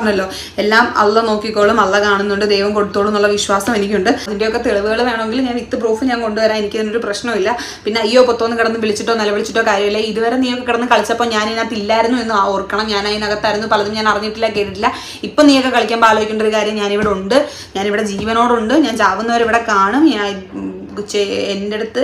പറഞ്ഞല്ലോ എല്ലാം അല്ല നോക്കിക്കോളും അല്ല കാണുന്നുണ്ട് ദൈവം കൊടുത്തോളും എന്നുള്ള വിശ്വാസം എനിക്കുണ്ട്. അതിന്റെയൊക്കെ തെളിവുകൾ വേണമെങ്കിൽ ഞാൻ വിത്ത് പ്രൂഫ് ഞാൻ കൊണ്ടുവരാൻ എനിക്ക് അതിനൊരു പ്രശ്നമില്ല. പിന്നെ അയ്യോ പൊത്തോന്ന് കിടന്ന് വിളിച്ചിട്ടോ നിലവിളിച്ചിട്ടോ കാര്യമില്ല. ഇതുവരെ നീയൊക്കെ കിടന്ന് കളിച്ചപ്പോൾ ഞാൻ ഇതിനകത്ത് ഇല്ലായിരുന്നു എന്ന് ഓർക്കണം. ഞാൻ അതിനകത്തായിരുന്നു പലതും ഞാൻ അറിഞ്ഞിട്ടില്ല കേട്ടിട്ടില്ല. ഇപ്പം നീയൊക്കെ കളിക്കുമ്പോൾ ആലോചിക്കേണ്ട ഒരു കാര്യം ഞാനിവിടെ ഉണ്ട്. ഞാനിവിടെ ജീവനോടുണ്ട്. ഞാൻ ചാവുന്നവർ ഇവിടെ കാണും. ഞാൻ എന്റെ അടുത്ത്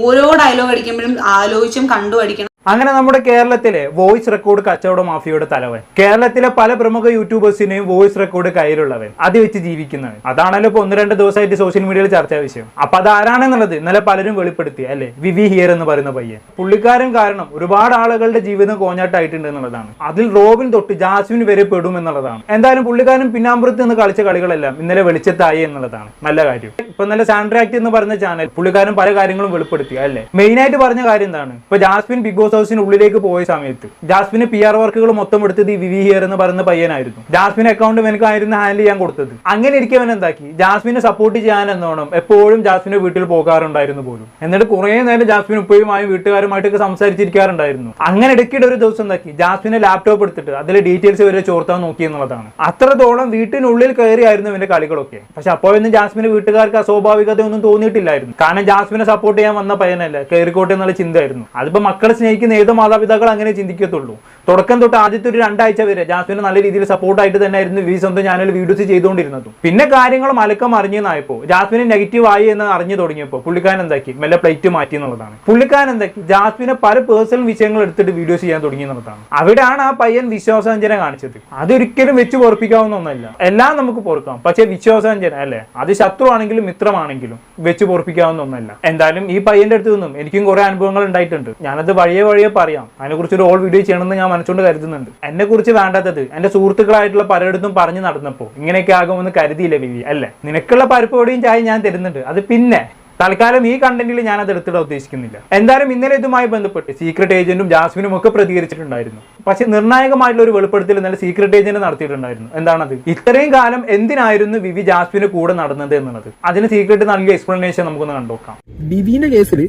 ഓരോ ഡയലോഗ് അടിക്കുമ്പോഴും ആലോചിച്ചും കണ്ടു അടിക്കണം. അങ്ങനെ നമ്മുടെ കേരളത്തിലെ വോയിസ് റെക്കോർഡ് കച്ചവട മാഫിയയുടെ തലവൻ. കേരളത്തിലെ പല പ്രമുഖ യൂട്യൂബേഴ്സിനെയും വോയിസ് റെക്കോർഡ് കയ്യിലുള്ളവൻ. അത് വെച്ച് ജീവിക്കുന്നവൻ. അതാണല്ലോ ഇപ്പൊ ഒന്ന് രണ്ട് ദിവസമായിട്ട് സോഷ്യൽ മീഡിയയിൽ ചർച്ചാ വിഷയം. അപ്പൊ അത് ആരാണെന്നുള്ളത് ഇന്നലെ പലരും വെളിപ്പെടുത്തി അല്ലെ? വിവി ഹിയർ എന്ന് പറയുന്ന പയ്യൻ. പുള്ളിക്കാരൻ കാരണം ഒരുപാട് ആളുകളുടെ ജീവിതം കോഞ്ഞാട്ടായിട്ടുണ്ട് എന്നുള്ളതാണ്. അതിൽ റോബിൻ തൊട്ട് ജാസ്മിൻ വരെ പെടും എന്നുള്ളതാണ്. എന്തായാലും പുള്ളിക്കാരൻ പിന്നാമ്പുറത്ത് നിന്ന് കളിച്ച കളികളെല്ലാം ഇന്നലെ വെളിച്ചത്തായി എന്നുള്ളതാണ്. നല്ല കാര്യം. ഇപ്പൊ ഇന്നലെ സാൻഡ്രാക്ട് എന്ന് പറഞ്ഞ ചാനൽ പുള്ളിക്കാരൻ പല കാര്യങ്ങളും വെളിപ്പെടുത്തി അല്ലെ? മെയിൻ ആയിട്ട് പറഞ്ഞ കാര്യം എന്താണ്? ഇപ്പൊ ജാസ്മിൻ ബിഗ് ബോസ് ഹൗസിന് ഉള്ളിലേക്ക് പോയ സമയത്ത്. ജാസ്മിന് പി ആർ വർക്കുകൾ മൊത്തം എടുത്തത് ഈ വിവി ഹിയർ എന്ന് പറയുന്ന പയ്യനായിരുന്നു. ജാസ്മിൻ അക്കൗണ്ട് എനിക്കായിരുന്നു ഹാൻഡിൽ ചെയ്യാൻ കൊടുത്തത്. അങ്ങനെ ഇരിക്കവൻ എന്താക്കി? ജാസ്മിനെ സപ്പോർട്ട് ചെയ്യാൻ എന്നോണം എപ്പോഴും ജാസ്മിന്റെ വീട്ടിൽ പോകാറുണ്ടായിരുന്നു പോലും. എന്നിട്ട് കുറെ നേരം ജാസ്മിൻ ഉപ്പയുമായും വീട്ടുകാരുമായിട്ടൊക്കെ സംസാരിച്ചിരിക്കാറുണ്ടായിരുന്നു. അങ്ങനെ ഇടയ്ക്കിടെ ഒരു ദിവസം എന്താക്കി? ജാസ്മിനെ ലാപ്ടോപ്പ് എടുത്തിട്ട് അതിലെ ഡീറ്റെയിൽസ് വരെ ചോർത്താൻ നോക്കി എന്നുള്ളതാണ്. അത്രത്തോളം വീട്ടിനുള്ളിൽ കയറിയായിരുന്നു ഇവന്റെ കളികളൊക്കെ. പക്ഷെ അപ്പോഴൊന്നും ജാസ്മിന് വീട്ടുകാർക്ക് അസ്വാഭാവികത ഒന്നും തോന്നിയിട്ടില്ലായിരുന്നു. കാരണം ജാസ്മിനെ സപ്പോർട്ട് ചെയ്യാൻ വന്ന പയ്യനല്ല? കയറിക്കോട്ടെ എന്നുള്ള ചിന്തയായിരുന്നു. അതിപ്പോ മക്കളെ സ്നേഹിക്കുന്ന ഏത് മാതാപിതാക്കൾ അങ്ങനെ ചിന്തിക്കത്തുള്ളൂ. തുടക്കം തൊട്ട് ആദ്യത്തെ ഒരു രണ്ടാഴ്ച വരെ ജാസ്മിന് നല്ല രീതിയിൽ സപ്പോർട്ടായിട്ട് തന്നെ ആയിരുന്നു വി സ്വന്തം ചാനൽ വീഡിയോസ് ചെയ്തുകൊണ്ടിരുന്നത്. പിന്നെ കാര്യങ്ങൾ മലക്കം അറിഞ്ഞെന്നായപ്പോ ജാസ്മിന് നെഗറ്റീവ് ആയി എന്ന് അറിഞ്ഞു തുടങ്ങിയപ്പോൾ പുള്ളിക്കാരൻ എന്താക്കി? മെല്ലെ പ്ലേറ്റ് മാറ്റി എന്നുള്ളതാണ്. പുള്ളിക്കാരൻ എന്താക്കി? ജാസ്മിനെ പല പേഴ്സണൽ വിഷയങ്ങൾ എടുത്തിട്ട് വീഡിയോസ് ചെയ്യാൻ തുടങ്ങി എന്നുള്ളതാണ്. അവിടെയാണ് ആ പയ്യൻ വിശ്വാസവഞ്ചന കാണിച്ചത്. അതൊരിക്കലും വെച്ച് പൊറപ്പിക്കാവുന്ന ഒന്നല്ല. എല്ലാം നമുക്ക് പൊറുക്കാം. പക്ഷെ വിശ്വാസവഞ്ചന അല്ലേ? അത് ശത്രുവാണെങ്കിലും മിത്രമാണെങ്കിലും വെച്ച് പൊറപ്പിക്കാവുന്ന ഒന്നല്ല. എന്തായാലും ഈ പയ്യന്റെ അടുത്ത് നിന്നും എനിക്കും കുറെ അനുഭവങ്ങൾ ഉണ്ടായിട്ടുണ്ട്. ഞാനത് വഴിയെ വഴിയെ പറയാം. അതിനെക്കുറിച്ച് ഒരു ഓൾ വീഡിയോ ചെയ്യണമെന്ന് ഞാൻ മനസ്സുകൊണ്ട് കരുതുന്നുണ്ട്. എന്നെ കുറിച്ച് വേണ്ടാത്തത് എന്റെ സുഹൃത്തുക്കളായിട്ടുള്ള പലയിടത്തും പറഞ്ഞു നടന്നപ്പോൾ ഇങ്ങനെയൊക്കെ ആകുമെന്ന് കരുതിയില്ല വിവി അല്ലേ? നിനക്കുള്ള പരിപ്പോടിയും ചായ ഞാൻ തരുന്നുണ്ട്. അത് പിന്നെ തൽക്കാലം ഈ കണ്ടന്റിൽ ഞാൻ അത് എടുത്തിടാൻ ഉദ്ദേശിക്കുന്നില്ല. എന്തായാലും ഇന്നലെ ഇതുമായി ബന്ധപ്പെട്ട് സീക്രട്ട് ഏജന്റും ജാസ്മിനും ഒക്കെ പ്രതികരിച്ചിട്ടുണ്ടായിരുന്നു. പക്ഷെ നിർണായകമായിട്ടുള്ള ഒരു വെളിപ്പെടുത്തൽ ഇന്നലെ സീക്രട്ട് ഏജന്റ് നടത്തിയിട്ടുണ്ടായിരുന്നു. എന്താണത്? ഇത്രയും കാലം എന്തിനായിരുന്നു വിവി ജാസ്മിന് കൂടെ നടന്നത് എന്നുള്ളത്. അതിന് സീക്രട്ട് നൽകിയ എക്സ്പ്ലനേഷൻ നമുക്കൊന്ന് കണ്ടുനോക്കാം. വിവിന്റെ കേസിൽ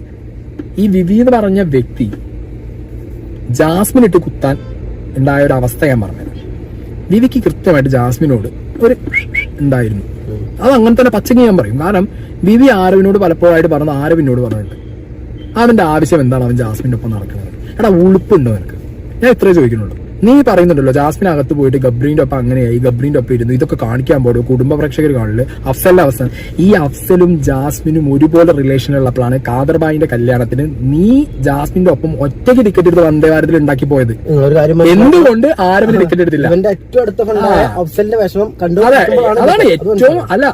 ഈ വിവി എന്ന് പറഞ്ഞ വ്യക്തി ജാസ്മിൻ ഇട്ട് കുത്താൻ ഉണ്ടായ ഒരു അവസ്ഥ ഞാൻ പറഞ്ഞത് വിവിക്ക് കൃത്യമായിട്ട് ജാസ്മിനോട് ഒരു ഉണ്ടായിരുന്നു. അത് അങ്ങനെ തന്നെ പച്ചക്ക് ഞാൻ പറയും. കാരണം വിവി ആരവിനോട് പലപ്പോഴായിട്ട് പറഞ്ഞത് ആരവിനോട് പറഞ്ഞിട്ടുണ്ട് അവന്റെ ആവശ്യം എന്താണ് അവൻ ജാസ്മിന്റെ ഒപ്പം നടക്കുന്നത്? എടാ ഉളുപ്പുണ്ടോ നിനക്ക്? ഞാൻ ഇത്രേ ചോദിക്കുന്നുള്ളൂ. നീ പറയുന്നുണ്ടല്ലോ ജാസ്മിൻ അകത്ത് പോയിട്ട് ഗബ്രീന്റെ ഒപ്പം അങ്ങനെയായി ഗബ്രീന്റെ ഒപ്പം ഇരുന്നു. ഇതൊക്കെ കാണിക്കാൻ പാടും കുടുംബ പ്രേക്ഷകർ കാണില്ല? അഫ്സലിന്റെ അവസാനം ഈ അഫ്സലും ജാസ്മിനും ഒരുപോലെ റിലേഷൻ ഉള്ളപ്പോഴാണ് കാദർബായിന്റെ കല്യാണത്തിന് നീ ജാസ്മിന്റെ ഒപ്പം ഒറ്റയ്ക്ക് ടിക്കറ്റ് എടുത്ത് വന്ദേ ഭാരതിൽ ഉണ്ടാക്കി പോയത്. എന്തുകൊണ്ട് ആരും ടിക്കറ്റ് എടുത്തില്ല? ഏറ്റവും അടുത്ത ഫ്രണ്ടായ അഫ്സലിന്റെ വിഷമം കണ്ടു അതാണ് ഏറ്റവും അല്ല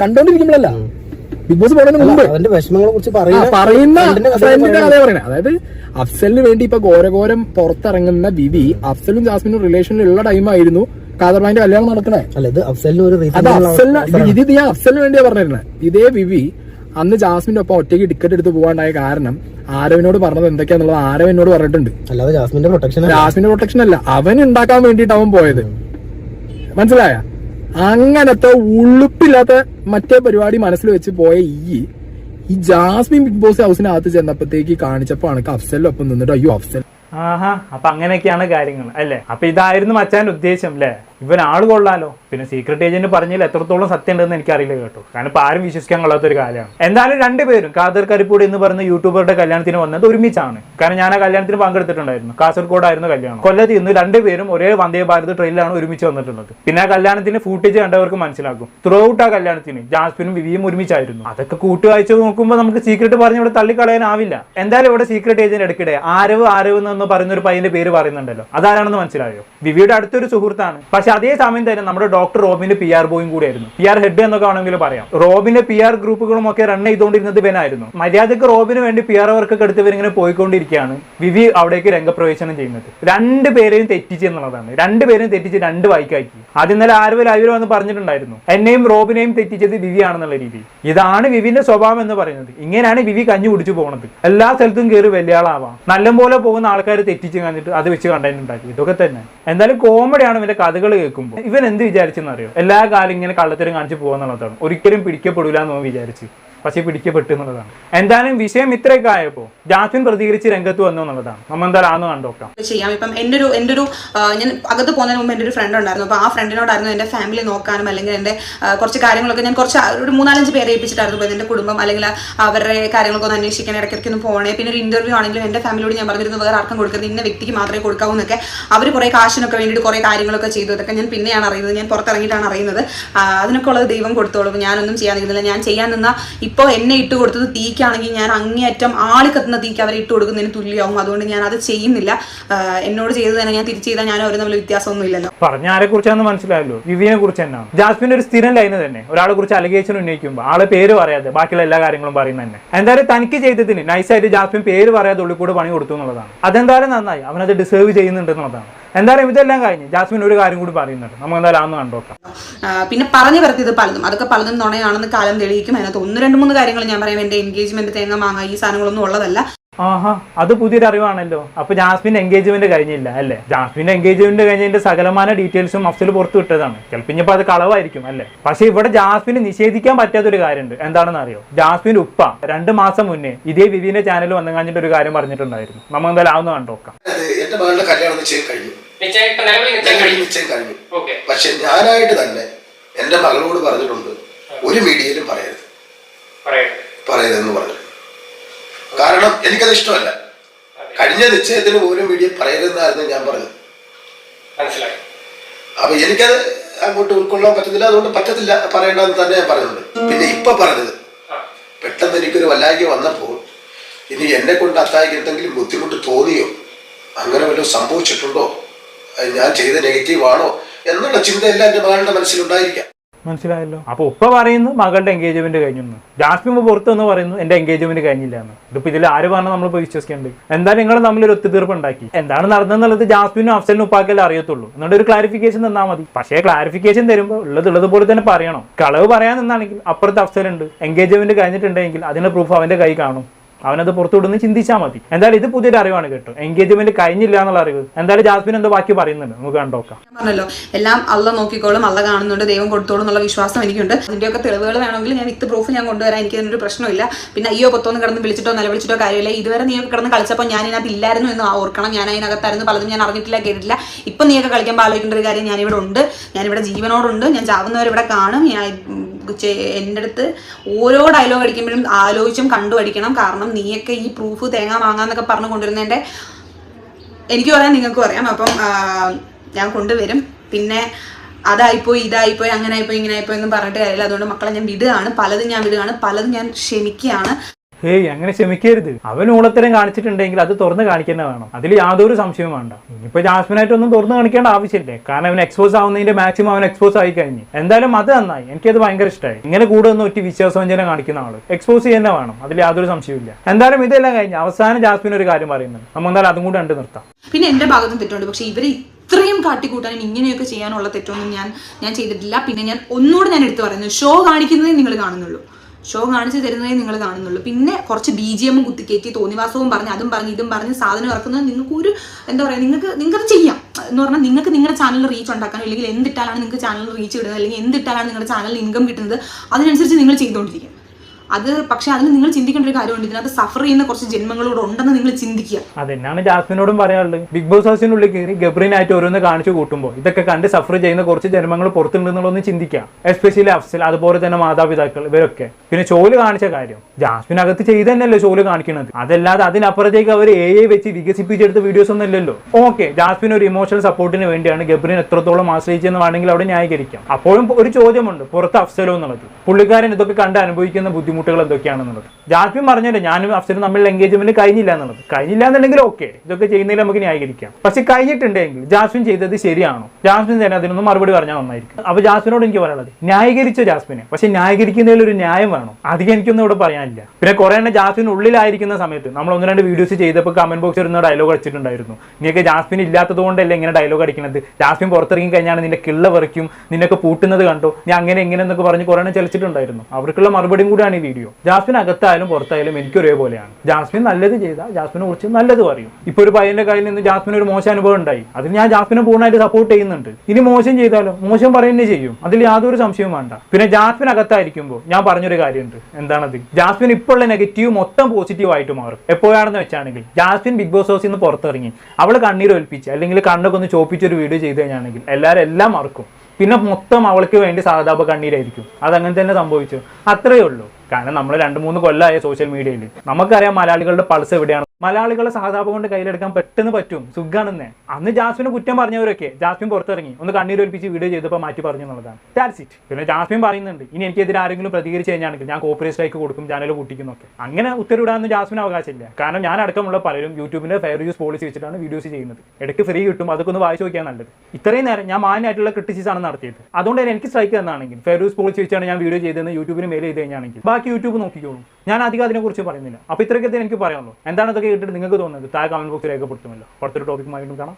കണ്ടോണ്ടിരിക്കുമ്പോഴല്ല ബിഗ് ബോസ് പോകുന്നതിന് മുമ്പ്. അവന്റെ വിഷമങ്ങളെ കുറിച്ച് ആ, പറയുന്ന പറയുന്ന ഫ്രണ്ടിന്റെ കഥ പറയുന്നത്. അതായത് അഫ്സലിന് വേണ്ടി ഇപ്പൊ ഘോരഘോരം പുറത്തിറങ്ങുന്ന വിവി അഫ്സലും ജാസ്മിനും റിലേഷനിലുള്ള ടൈമായിരുന്നു കാദർബാന്റെ കല്യാണം നടക്കണേ. അല്ല ഇത് അഫ്സലിന് ഒരു അത് റീസൺ അഫ്സലിന് ഇത് ഇത് ഞാൻ അഫ്സലിന് വേണ്ടിയാ പറഞ്ഞിരുന്നത് ഇതേ വിവി അന്ന് ജാസ്മിന്റെ ഒപ്പം ഒറ്റയ്ക്ക് ടിക്കറ്റ് എടുത്ത് പോകാണ്ടായ കാരണം ആരവിനോട് പറഞ്ഞത് എന്തൊക്കെയാന്നുള്ളത് ആരവ് എന്നോട് പറഞ്ഞിട്ടുണ്ട്. അല്ലാതെ ജാസ്മിന്റെ പ്രൊട്ടക്ഷൻ ജാസ്മിന്റെ പ്രൊട്ടക്ഷൻ അല്ല അവൻ ഉണ്ടാക്കാൻ വേണ്ടിയിട്ട് അവൻ പോയത്. മനസ്സിലായ? അങ്ങനത്തെ ഉളുപ്പില്ലാത്ത മറ്റേ പരിപാടി മനസ്സിൽ വെച്ച് പോയ ഈ ഈ ജാസ്മിൻ ബിഗ് ബോസ് ഹൗസിനകത്ത് ചെന്നപ്പോഴത്തേക്ക് കാണിച്ചപ്പോ ആണ് അഫ്സലിനൊപ്പം നിന്നിട്ട് അയ്യോ അഫ്സൽ. ആഹാ അപ്പൊ അങ്ങനെയൊക്കെയാണ് കാര്യങ്ങൾ അല്ലേ? അപ്പൊ ഇതായിരുന്നു മച്ചാൻ ഉദ്ദേശം അല്ലേ? ഇവൻ ആൾ കൊള്ളാലോ. പിന്നെ സീക്രട്ട് ഏജന്റ് പറഞ്ഞില്ല എത്രത്തോളം സത്യം ഉണ്ടെന്ന് എനിക്കറിയില്ല കേട്ടോ. കാരണം ഇപ്പൊ ആരും വിശ്വസിക്കാൻ കൊള്ളാത്ത ഒരു കാര്യമാണ്. എന്തായാലും രണ്ടുപേരും കാതർ കരിപ്പൂടി എന്ന് പറയുന്ന യൂട്യൂബറുടെ കല്യാണത്തിന് വന്നത് ഒരുമിച്ചാണ്. കാരണം ഞാൻ ആ കല്യാണത്തിന് പങ്കെടുത്തിട്ടുണ്ടായിരുന്നു. കാസർഗോഡായിരുന്നു കല്യാണം. കൊല്ലത്ത് ഇന്ന് രണ്ടുപേരും ഒരേ വന്ദേ ഭാരത് ട്രെയിനിലാണ് ഒരുമിച്ച് വന്നിട്ടുള്ളത്. പിന്നെ ആ കല്യാണത്തിന് ഫൂട്ടേജ് കണ്ടവർക്ക് മനസ്സിലാക്കും ത്രൂ ഔട്ട് ആ കല്യാണത്തിന് ജാസ്മിനും വിവിയും ഒരുമിച്ചായിരുന്നു. അതൊക്കെ കൂട്ടുകാഴ്ച നോക്കുമ്പോൾ നമുക്ക് സീക്രട്ട് പറഞ്ഞ് ഇവിടെ തള്ളിക്കളയാനാവില്ല. എന്തായാലും ഇവിടെ സീക്രട്ട് ഏജന്റ് ഇടയ്ക്കിടെ ആരവ് ആരവ് എന്ന് പറയുന്ന ഒരു പയ്യന്റെ പേര് പറയുന്നുണ്ടല്ലോ. അതാരാണെന്ന് മനസ്സിലായോ? വിവിയുടെ അടുത്തൊരു സുഹൃത്താണ്. പക്ഷെ അതേ സമയം തന്നെ നമ്മുടെ ഡോക്ടർ റോബിന്റെ പി ആർ ബോയും കൂടിയായിരുന്നു പി ആർ ഹെഡ് എന്നൊക്കെ വേണമെങ്കിൽ പറയാം. റോബിന്റെ പി ആർ ഗ്രൂപ്പുകളും ഒക്കെ റൺ ചെയ്തുകൊണ്ടിരുന്നത് ഇവനായിരുന്നു. മര്യാദയ്ക്ക് റോബിന് വേണ്ടി പി ആർ വർക്കൊക്കെ എടുത്തവരിങ്ങനെ പോയിക്കൊണ്ടിരിക്കുകയാണ് വിവി അവിടേക്ക് രംഗപ്രവേശനം ചെയ്യുന്നത്. രണ്ട് പേരെയും തെറ്റിച്ച് എന്നുള്ളതാണ്. രണ്ട് പേരെയും തെറ്റിച്ച് രണ്ട് വായിക്കാക്കി അത് ഇന്നലെ ആരുവൽ ലൈവിൽ വന്ന് പറഞ്ഞിട്ടുണ്ടായിരുന്നു. എന്നെയും റോബിനെയും തെറ്റിച്ചത് വിവി ആണെന്നുള്ള രീതി. ഇതാണ് വിവിന്റെ സ്വഭാവം എന്ന് പറയുന്നത്. ഇങ്ങനെയാണ് വിവി കഞ്ഞു കുടിച്ചു പോകുന്നത് എല്ലാ സ്ഥലത്തും കയറി വലിയ ആളാവാം നല്ലപോലെ പോകുന്ന ആൾക്കാർ തെറ്റിച്ച് കാണിച്ചിട്ട് അത് വെച്ച് കണ്ടന്റ് ഇതൊക്കെ തന്നെ. എന്തായാലും കോമഡിയാണ് ഇവന്റെ കഥകൾ കേൾക്കുമ്പോൾ ഇവൻ എന്ത് വിചാരിച്ചെന്ന് അറിയോ? എല്ലാ കാലം ഇങ്ങനെ കള്ളത്തരം കാണിച്ച് പോകാന്നുള്ളതാണ് ഒരിക്കലും പിടിക്കപ്പെടില്ല എന്ന് വിചാരിച്ച്. പക്ഷെ പിടിക്കപ്പെട്ടു എന്നുള്ളതാണ്. എന്തായാലും വിഷയം ഇത്രയൊക്കെ ആയപ്പോൾ ജാസ്മിൻ പ്രതികരിച്ച് രംഗത്ത് വന്നു എന്നുള്ളതാണ്. നമ്മൾ എന്തായാലും ആന്ന് കണ്ടോക്കാം ചെയ്യാം. ഇപ്പം എന്റെ ഒരു എന്റെ ഒരു ഞാൻ അകത്ത് പോകുന്നതിന് മുമ്പ് എന്റെ ഒരു ഫ്രണ്ട് ഉണ്ടായിരുന്നു. അപ്പോൾ ആ ഫ്രണ്ടിനോടായിരുന്നു എന്റെ ഫാമിലി നോക്കാനും അല്ലെങ്കിൽ എന്റെ കുറച്ച് കാര്യങ്ങളൊക്കെ ഞാൻ കുറച്ച് ഒരു മൂന്നാലഞ്ച് പേരെ ഏൽപ്പിച്ചിട്ടായിരുന്നു. പോയത് എന്റെ കുടുംബം അല്ലെങ്കിൽ അവരുടെ കാര്യങ്ങളൊക്കെ ഒന്ന് അന്വേഷിക്കാൻ ഇടയ്ക്കിടയ്ക്ക് ഒന്ന് പോകണേ പിന്നെ ഒരു ഇന്റർവ്യൂ ആണെങ്കിലും എന്റെ ഫാമിലിയോട് ഞാൻ പറഞ്ഞിരുന്നു വേറെ ആർക്കും കൊടുക്കരുത്. ഇന്ന വ്യക്തിക്ക് മാത്രമേ കൊടുക്കാവൂ എന്നൊക്കെ. അവർ കുറേ കാശിനൊക്കെ വേണ്ടിയിട്ട് കുറേ കാര്യങ്ങളൊക്കെ ചെയ്തു. അതൊക്കെ ഞാൻ പിന്നെയാണ് അറിയുന്നത്. ഞാൻ പുറത്തിറങ്ങിയിട്ടാണ് അറിയുന്നത്. അതിനൊക്കെ ഉള്ളത് ദൈവം കൊടുത്തോളും. ഞാനൊന്നും ചെയ്യാൻ നിൽക്കുന്നില്ല ഞാൻ ചെയ്യാൻ നിന്ന ഇപ്പോൾ എന്നെ ഇട്ട് കൊടുത്തത് തീക്കാണെങ്കിൽ ഞാൻ അങ്ങേയറ്റം ആളി കത്തുന്ന തീക്ക് അവരെ ഇട്ട് കൊടുക്കുന്നതിന് തുല്യമാവും അതുകൊണ്ട് ഞാൻ അത് ചെയ്യുന്നില്ല. എന്നോട് ചെയ്ത് തന്നെ ഞാൻ തിരിച്ചു ചെയ്താൽ ഞാൻ അവർ തമ്മിൽ വ്യത്യാസമൊന്നും ഇല്ലല്ലോ. പറഞ്ഞ ആരെ കുറിച്ചാണെന്ന് മനസ്സിലായല്ലോ. വിവിയെ കുറിച്ച് തന്നെയാണ് ജാസ്മിൻ ഒരു സ്ഥിരം ലൈന് തന്നെ. ഒരാളെ കുറിച്ച് അലഗേഷൻ ഉന്നയിക്കുമ്പോൾ ആളെ പേര് പറയാതെ ബാക്കിയുള്ള എല്ലാ കാര്യങ്ങളും പറയുന്നത് തന്നെ. എന്തായാലും തനിക്ക് ചെയ്തതിന് നൈസായിട്ട് ജാസ്മിൻ പേര് പറയാതെ ഉള്ളിൽ കൂടെ പണി കൊടുത്തു എന്നുള്ളതാണ്. അതെന്തായാലും നന്നായി. അവനത് ഡിസേർവ് ചെയ്യുന്നുണ്ട് എന്നുള്ളതാണ്. എന്തായാലും ഇതെല്ലാം കഴിഞ്ഞ് ജാസ്മിൻ ഒരു കാര്യം കൂടി പറയുന്നുണ്ട്. നമുക്ക് എന്തായാലും അന്ന് കണ്ടോക്കാം പിന്നെ പറഞ്ഞു വരത്തിയത് പലതും. അതൊക്കെ പലതും നുണയാണെന്ന് കാലം തെളിയിക്കും. അതിനകത്ത് ഒന്ന് രണ്ട് മൂന്ന് കാര്യങ്ങൾ ഞാൻ പറയാം. എന്റെ എൻഗേജ്മെന്റ് തേങ്ങ മാങ്ങ ഈ സാധനങ്ങളൊന്നും ഉള്ളതല്ല. ആഹാ അത് പുതിയൊരു അറിവാണല്ലോ. അപ്പൊ ജാസ്മിന്റെ എൻഗേജ്മെന്റ് കഴിഞ്ഞില്ല അല്ലേ? ജാസ്മിന്റെ എൻഗേജ്മെന്റ് കഴിഞ്ഞതിന്റെ സകലമാന ഡീറ്റെയിൽസും അഫ്സൽ പുറത്തു വിട്ടതാണ്. ചിലപ്പോൾ ഇനിയിപ്പോ അത് കളവായിരിക്കും അല്ലേ? പക്ഷെ ഇവിടെ ജാസ്മിന് നിഷേധിക്കാൻ പറ്റാത്ത ഒരു കാര്യമുണ്ട്. എന്താണെന്ന് അറിയോ ജാസ്മിൻ ഉപ്പ രണ്ട് മാസം മുന്നേ ഇതേ വിവിന്റെ ചാനൽ വന്നു കഴിഞ്ഞിട്ട് ഒരു കാര്യം പറഞ്ഞിട്ടുണ്ടായിരുന്നു. നമ്മൾ എന്തായാലും ആവുന്ന കണ്ടോക്കാം എന്റെ മകളുടെ കല്യാണം കഴിഞ്ഞു. നിശ്ചയം കഴിഞ്ഞു. പക്ഷെ ഞാനായിട്ട് തന്നെ എന്റെ മകളോട് പറഞ്ഞിട്ടുണ്ട് ഒരു മീഡിയയിലും പറയരുത്. പറയരുതെന്ന് പറഞ്ഞു കാരണം എനിക്കത് ഇഷ്ടമല്ല. കഴിഞ്ഞ നിശ്ചയത്തിന് പോലും മീഡിയ പറയരുതെന്നായിരുന്നു ഞാൻ പറഞ്ഞത്. മനസ്സിലായി. അപ്പൊ എനിക്കത് അങ്ങോട്ട് ഉൾക്കൊള്ളാൻ പറ്റത്തില്ല. അതുകൊണ്ട് പറ്റത്തില്ല പറയണ്ടെന്ന് തന്നെ ഞാൻ പറഞ്ഞത് പിന്നെ ഇപ്പൊ പറഞ്ഞത് പെട്ടെന്ന് എനിക്കൊരു വല്ലായ്ക വന്നപ്പോൾ ഇനി എന്നെ കൊണ്ട് അത്തായിക്ക് എന്തെങ്കിലും ബുദ്ധിമുട്ട് തോന്നിയോ? അങ്ങനെ വല്ലതും സംഭവിച്ചിട്ടുണ്ടോ? ഞാൻ ചെയ്ത നെഗറ്റീവാണോ എന്നുള്ള ചിന്തയെല്ലാം എന്റെ മകളുടെ മനസ്സിലുണ്ടായിരിക്കാം. മനസ്സിലായല്ലോ? അപ്പൊ ഉപ്പ പറയുന്നു മകളുടെ എൻഗേജ്മെന്റ് കഴിഞ്ഞു. ജാസ്മിൻ പുറത്തു എന്ന് പറയുന്നു എന്റെ എൻഗേജ്മെന്റ് കഴിഞ്ഞില്ല എന്ന് ഇതിപ്പോ ഇതിൽ ആര് പറഞ്ഞാൽ നമ്മൾ പോയി വിശ്വസിക്കേണ്ടത്? എന്തായാലും നിങ്ങൾ തമ്മിൽ ഒരു ഒത്തുതീർപ്പ് ഉണ്ടാക്കി എന്താണ് നടന്നതെന്നുള്ളത് ജാസ്മിനും അഫ്സലിനും ഉപ്പാക്കല്ലേ അറിയത്തുള്ളൂ. എന്നിട്ട് ഒരു ക്ലാരിഫിക്കേഷൻ തന്നാൽ മതി. പക്ഷേ ക്ലാരിഫിക്കേഷൻ തരുമ്പോൾ ഉള്ളത് ഉള്ളത് പോലെ തന്നെ പറയണം. കളവ് പറയാൻ നിന്നാണെങ്കിൽ അപ്പുറത്ത് അഫ്സലുണ്ട്. എൻഗേജ്മെന്റ് കഴിഞ്ഞിട്ടുണ്ടെങ്കിൽ അതിന്റെ പ്രൂഫ് അവന്റെ കൈ കാണും. അവനത് പുറത്തുവിടുന്ന് ചിന്തിച്ചാൽ മതി. എന്തായാലും ഇത് പുതിയൊരു അറിവാണ് കേട്ടോ. എൻഗേജ്മെന്റ് കഴിഞ്ഞില്ല എന്നുള്ള അറിവ്. എന്തായാലും ജാസ്മിൻ എന്തോ ബാക്കി പറയുന്നുണ്ട്. നമുക്ക് കണ്ടോക്കാം പറഞ്ഞല്ലോ എല്ലാം അള്ള നോക്കിക്കോളും അള്ള കാണുന്നുണ്ട് ദൈവം കൊടുത്തോളും എന്നുള്ള വിശ്വാസം എനിക്കുണ്ട്. അതിന്റെയൊക്കെ തെളിവുകൾ വേണമെങ്കിൽ ഞാൻ വിത്ത് പ്രൂഫ് ഞാൻ കൊണ്ടുവരാൻ എനിക്ക് അതിനൊരു പ്രശ്നമില്ല. പിന്നെ അയ്യോ പൊത്തോന്ന് കിടന്ന് വിളിച്ചിട്ടോ നിലവിളിച്ചിട്ടോ കാര്യമില്ല. ഇതുവരെ നീയൊക്കെ കിടന്ന് കളിച്ചപ്പോൾ ഞാൻ ഇതിനകത്ത് ഇല്ലായിരുന്നു എന്ന് ഓർക്കണം. ഞാൻ അതിനകത്തായിരുന്നു. പലതും ഞാൻ അറിഞ്ഞിട്ടില്ല കേട്ടിട്ടില്ല. ഇപ്പം നീയൊക്കെ കളിക്കാൻ ആലോചിക്കേണ്ട ഒരു കാര്യം ഞാനിവിടെ ഉണ്ട്. ഞാനിവിടെ ജീവനോടുണ്ട്. ഞാൻ ചാവുന്നവരിവിടെ കാണും. ഞാൻ എന്റെ അടുത്ത് ഓരോ ഡയലോഗ് അടിക്കുമ്പോഴും ആലോചിച്ചും കണ്ടു അടിക്കണം. കാരണം നീയൊക്കെ ഈ പ്രൂഫ് തേങ്ങ വാങ്ങാന്നൊക്കെ പറഞ്ഞു കൊണ്ടുവരുന്നതിന്റെ എനിക്ക് അറിയാം നിങ്ങൾക്കും അറിയാം. അപ്പം ഞാൻ കൊണ്ടുവരും. പിന്നെ അതായിപ്പോയി ഇതായിപ്പോയി അങ്ങനെ ആയിപ്പോയി ഇങ്ങനെ ആയിപ്പോയി എന്ന് പറഞ്ഞിട്ട് കാര്യമില്ല. അതുകൊണ്ട് മക്കളെ ഞാൻ വിടുകയാണ്. പലതും ഞാൻ വിടുകയാണ്. പലതും ഞാൻ ക്ഷമിക്കുകയാണ്. ഹേയ് അങ്ങനെ ക്ഷമിക്കരുത്. അവൻ ഊളത്തരം കാണിച്ചിട്ടുണ്ടെങ്കിൽ അത് തുറന്ന് കാണിക്കുന്ന വേണം. അതിൽ യാതൊരു സംശയവും വേണ്ട. ഇനിയിപ്പോ ജാസ്മിനായിട്ടൊന്നും തുറന്ന് കാണിക്കേണ്ട ആവശ്യമില്ലേ. കാരണം അവൻ എക്സ്പോസ് ആവുന്നതിന്റെ മാക്സിമം അവൻ എക്സ്പോസ് ആയി കഴിഞ്ഞു. എന്തായാലും അത് നന്നായി. എനിക്കത് ഭയങ്കര ഇഷ്ടമായി ഇങ്ങനെ കൂടെ ഒന്ന് ഒറ്റ വിശ്വാസവഞ്ചന കാണിക്കുന്ന ആൾ. എക്സ്പോസ് ചെയ്യുന്ന വേണം. അതിൽ യാതൊരു സംശയവും എന്തായാലും ഇതെല്ലാം കഴിഞ്ഞ് അവസാനം ജാസ്മിൻ ഒരു കാര്യം പറയുന്നുണ്ട്. നമ്മൾ എന്തായാലും അതും കൂടെ കണ്ടു നിർത്താം. പിന്നെ എന്റെ ഭാഗത്തും തെറ്റുണ്ട്. പക്ഷേ ഇവർ ഇത്രയും കാട്ടിക്കൂട്ടാനും ഇങ്ങനെയൊക്കെ ചെയ്യാനുള്ള തെറ്റൊന്നും ഞാൻ ഞാൻ ചെയ്തിട്ടില്ല. പിന്നെ ഞാൻ ഒന്നുകൂടെ ഞാൻ എടുത്തു പറയുന്നു. ഷോ കാണിക്കുന്നതേ നിങ്ങൾ കാണുന്നുള്ളൂ. ഷോ കാണിച്ചു തരുന്നതേ നിങ്ങൾ കാണുന്നുള്ളൂ. പിന്നെ കുറച്ച് ബി ജി എമ്മും കുത്തിക്കയറ്റി തോന്നിവാസവും പറഞ്ഞ് അതും പറഞ്ഞ് ഇതും പറഞ്ഞ് സാധനം ഇറക്കുന്നത് നിങ്ങൾക്ക് ഒരു എന്താ പറയുക നിങ്ങൾക്ക് നിങ്ങൾക്ക് ചെയ്യാം. എന്ന് പറഞ്ഞാൽ നിങ്ങൾക്ക് നിങ്ങളുടെ ചാനൽ റീച്ച് ഉണ്ടാക്കാനോ അല്ലെങ്കിൽ എന്തിട്ടാലാണ് നിങ്ങൾക്ക് ചാനൽ റീച്ച് കിട്ടുന്നത്? അല്ലെങ്കിൽ എന്തിട്ടാലാണ് നിങ്ങളുടെ ചാനലിൽ ഇൻകം കിട്ടുന്നത്? അതിനനുസരിച്ച് നിങ്ങൾ ചെയ്തുകൊണ്ടിരിക്കും. അത് പക്ഷെ അതിന് നിങ്ങൾ ചിന്തിക്കേണ്ട ഒരു കാര്യമുണ്ട്. ഇതിനകത്ത് സഫർ ചെയ്യുന്ന കുറച്ച് ജന്മങ്ങളോട് ഉണ്ടെന്ന് നിങ്ങൾ ചിന്തിക്കുക. അതെന്നാണ് ജാസ്മിനോടും പറയാനുള്ളത്. ബിഗ് ബോസ് ഹൗസിനുള്ളിൽ കയറി ഗബ്രീനായിട്ട് ഓരോന്ന് കാണിച്ചു കൂട്ടുമ്പോൾ ഇതൊക്കെ കണ്ട് സഫർ ചെയ്യുന്ന കുറച്ച് ജന്മങ്ങൾ പുറത്തുണ്ടെന്നുള്ളതൊന്ന് ചിന്തിക്കുക. എസ്പെഷ്യലി അഫ്സൽ അതുപോലെ തന്നെ മാതാപിതാക്കൾ ഇവരൊക്കെ. പിന്നെ ചോൽ കാണിച്ച കാര്യം. ജാസ്മിൻ അകത്ത് ചെയ്ത് തന്നെയല്ലോ ചോൽ കാണിക്കുന്നത് അതല്ലാതെ അതിനപ്പുറത്തേക്ക് അവർ എ ഐ വെച്ച് വികസിപ്പിച്ചെടുത്ത വീഡിയോസ് ഒന്നും ഇല്ലല്ലോ. ഓക്കെ ജാസ്മിൻ ഒരു ഇമോഷണൽ സപ്പോർട്ടിന് വേണ്ടിയാണ് ഗബ്രീൻ എത്രത്തോളം ആശ്രയിച്ചെന്ന് വേണമെങ്കിൽ അവിടെ ന്യായീകരിക്കാം. അപ്പോഴും ഒരു ചോദ്യമുണ്ട് പുറത്ത് അഫ്സലോ എന്നുള്ളത്. പുള്ളിക്കാരൻ ഇതൊക്കെ കണ്ട് അനുഭവിക്കുന്ന ബുദ്ധിമുട്ടുകൾ എന്തൊക്കെയാണെന്നുള്ളത് ജാസ്മിൻ പറഞ്ഞല്ലോ ഞാനും അഫ്സലും തമ്മിൽ എൻഗേജ്മെന്റ് കഴിഞ്ഞില്ല എന്നുള്ളത്. കഴിഞ്ഞില്ല എന്നുണ്ടെങ്കിൽ ഓക്കെ ഇതൊക്കെ ചെയ്യുന്നതിൽ നമുക്ക് ന്യായീകരിക്കാം. പക്ഷെ കഴിഞ്ഞിട്ടുണ്ടെങ്കിൽ ജാസ്മിൻ ചെയ്തത് ശരിയാണോ? ജാസ്മിൻ തന്നെ അതിനൊന്നും മറുപടി പറഞ്ഞാൽ നന്നായിരിക്കും. അപ്പൊ ജാസ്മിനോട് എനിക്ക് പറയാനുള്ളത് ന്യായീകരിച്ച ജാസ്മിനെ പക്ഷെ ന്യായീകരിക്കുന്നതിൽ ഒരു ന്യായം വേണം? അധികം എനിക്കൊന്നും ഇവിടെ പറയാനില്ല. പിന്നെ കുറെ എണ്ണം ജാസ്മിൻ ഉള്ളിലായിരിക്കുന്ന സമയത്ത് നമ്മൾ ഒന്ന് രണ്ട് വീഡിയോസ് ചെയ്തപ്പോൾ കമന്റ് ബോക്സിൽ ഇരുന്ന ഡയലോഗ് അടിച്ചിട്ടുണ്ടായിരുന്നു. നീയൊക്കെ ജാസ്മിൻ ഇല്ലാത്തത് കൊണ്ടല്ലേ ഇങ്ങനെ ഡയലോഗ് അടിക്കുന്നത് ജാസ്മിൻ പുറത്തിറങ്ങി കഴിഞ്ഞാണ് നിന്റെ കിള്ള പറിക്കും നിന്നൊക്കെ പൂട്ടുന്നത് കണ്ടോ നീ അങ്ങനെ എങ്ങനെ എന്നൊക്കെ പറഞ്ഞ് കുറെ ചലിച്ചിട്ടുണ്ടായിരുന്നു. അവർക്കുള്ള മറുപടിയും കൂടിയാണ് ഈ വീഡിയോ ജാസ്മിൻ അകത്തായാലും പുറത്തായാലും എനിക്ക് ഒരേപോലെയാണ് ജാസ്മിൻ നല്ലത് ചെയ്താൽ ജാസ്മിനെ കുറിച്ച് നല്ലത് പറയും. ഇപ്പൊ ഒരു പയ്യന്റെ കയ്യിൽ നിന്ന് ജാസ്മിന് ഒരു മോശം അനുഭവം ഉണ്ടായി. അതിൽ ഞാൻ ജാസ്മിനെ പൂർണമായിട്ട് സപ്പോർട്ട് ചെയ്യുന്നുണ്ട്. ഇനി മോശം ചെയ്താലോ? മോശം പറയുന്നേ ചെയ്യും. അതിൽ യാതൊരു സംശയവും വേണ്ട. പിന്നെ ജാസ്മിൻ അകത്തായിരിക്കുമ്പോൾ ഞാൻ പറഞ്ഞൊരു കാര്യം കാര്യമുണ്ട്. എന്താണത്? ജാസ്മിൻ ഇപ്പോൾ ഉള്ള നെഗറ്റീവ് മൊത്തം പോസിറ്റീവ് ആയിട്ട് മാറും. എപ്പോഴാണെന്ന് വെച്ചാണെങ്കിൽ ജാസ്മിൻ ബിഗ് ബോസ് ഹൗസിൽ നിന്ന് പുറത്തിറങ്ങി. അവൾ കണ്ണീർ ഒൽപ്പിച്ച് അല്ലെങ്കിൽ കണ്ണൊക്കെ ഒന്ന് ചോപ്പിച്ചൊരു വീഡിയോ ചെയ്ത് കഴിഞ്ഞാണെങ്കിൽ എല്ലാവരും എല്ലാം മറക്കും. പിന്നെ മൊത്തം അവൾക്ക് വേണ്ടി സാധാപ കണ്ണീരായിരിക്കും. അതങ്ങനെ തന്നെ സംഭവിച്ചു. അത്രയേ ഉള്ളൂ. കാരണം നമ്മൾ രണ്ട് മൂന്ന് കൊല്ലമായ സോഷ്യൽ മീഡിയയിൽ നമുക്കറിയാം മലയാളികളുടെ പൾസ് എവിടെയാണ്. മലയാളികളെ സഹതാപം കൊണ്ട് കയ്യിലെടുക്കാൻ പെട്ടെന്ന് പറ്റും. സുഖാണെന്ന്. അന്ന് ജാസ്മിന് കുറ്റം പറഞ്ഞവരൊക്കെ. ജാസ്മിൻ പുറത്തിറങ്ങി. ഒന്ന് കണ്ണീരൊലിപ്പിച്ച് വീഡിയോ ചെയ്തപ്പോൾ മാറ്റി പറഞ്ഞു എന്നുള്ളതാണ് ദാറ്റ്സ് ഇറ്റ് പിന്നെ ജാസ്മിൻ പറയുന്നുണ്ട് ഇനി എനിക്കെതിരെ ആരെങ്കിലും പ്രതികരിച്ച് കഴിഞ്ഞാണെങ്കിൽ ഞാൻ കോപ്പറേറ്റ് സ്ട്രൈക്ക് കൊടുക്കും ചാനൽ പൊട്ടിക്കുന്നൊക്കെ. അങ്ങനെ ഉത്തരവിടാന്ന് ജാസ്മിന് അവകാശമില്ല. കാരണം ഞാൻ അടക്കമുള്ള പലരും യൂട്യൂബിന്റെ ഫെയർ യൂസ് പോളിസി വെച്ചിട്ടാണ് വീഡിയോസ് ചെയ്യുന്നത്. ഇടയ്ക്ക് ഫ്രീ കിട്ടും അതൊക്കെ ഒന്ന് വായിച്ചു നോക്കിയാൽ നല്ലത്. ഇത്രയും നേരം ഞാൻ മാന്യമായിട്ടുള്ള ക്രിറ്റിസിസ് ആണ് നടത്തിയത്. അതുകൊണ്ട് തന്നെ എനിക്ക് സ്ട്രൈക്ക് തന്നാണെങ്കിൽ ഫെയർ യൂസ് പോളിസി വെച്ചാണ് ഞാൻ വീഡിയോ ചെയ്തതെന്ന് യൂട്യൂബിന് മേലെ ചെയ്ത് കഴിഞ്ഞാണെങ്കിൽ ബാക്കി യൂട്യൂബ് നോക്കിക്കോളൂ. ഞാൻ അധികം അതിനെക്കുറിച്ച് പറയുന്നില്ല. അപ്പോൾ ഇത്രയൊക്കെ എനിക്ക് പറയാനുള്ളൂ. എന്താണ് ഇതൊക്കെ കേട്ടിട്ട് നിങ്ങൾക്ക് തോന്നുന്നത്? താഴെ കമന്റ് ബോക്സിൽ രേഖപ്പെടുത്തുമല്ലോ. അടുത്തൊരു ടോപ്പിക്കുമായിട്ടും കാണാം.